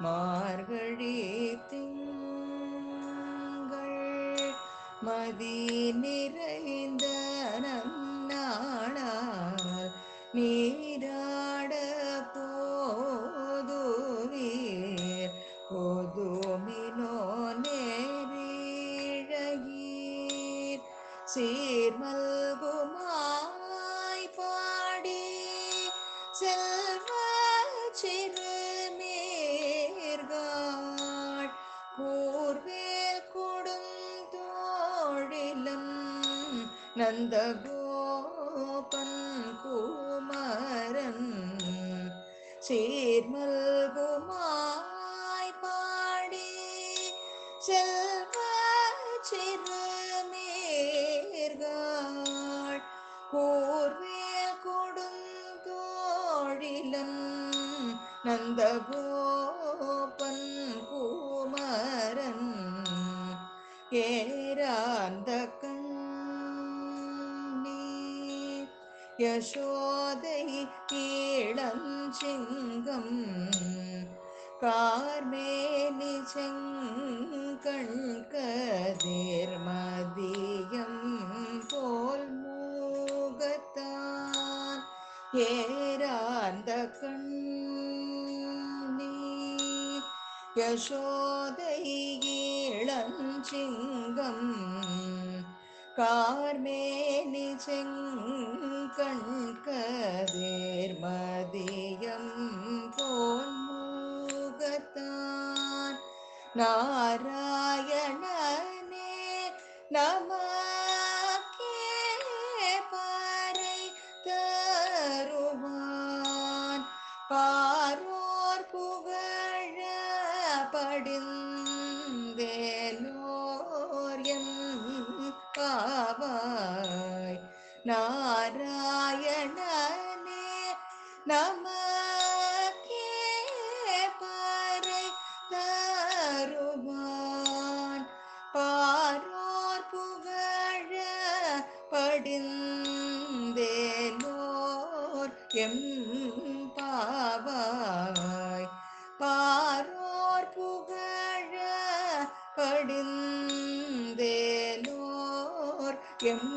மார்கழி திங்கள் மதி நிறைந்த நம் நாடால் நீராட போதுவீர். போதுமினோ நேரீழகீர். சீர்மல்குமாய் பாடி செல்வ நந்தகோபன் குமரன் சீர்மல்குமாய் பாடி செல்வ சிறுமேர்காள் கூர்வேல் கொடும் தோழிலன் நந்தகோபன் குமரன் ஏராந்த யசோதை கீழஞ்சிங்கம் கார்மேனி செங்கண் கதிர் மதியம் போல் மூகத்தான் ஏராந்த கண்ணி. யசோதை இளஞ்சிங்கம் கார்மேனி செங்கண்கதேர் மதியம் போன்முகத்தான் நாராயணனே நமக்கே பாறை தருவான் பாரோர் புகழ படிந்தேலோ நாராயணனே நமக்கே பாறை தருவான் பாரோர் புகழ படிந்தேலோர் எம் பாவாய். பாரோர் புகழ படிந்தேலோர் எம்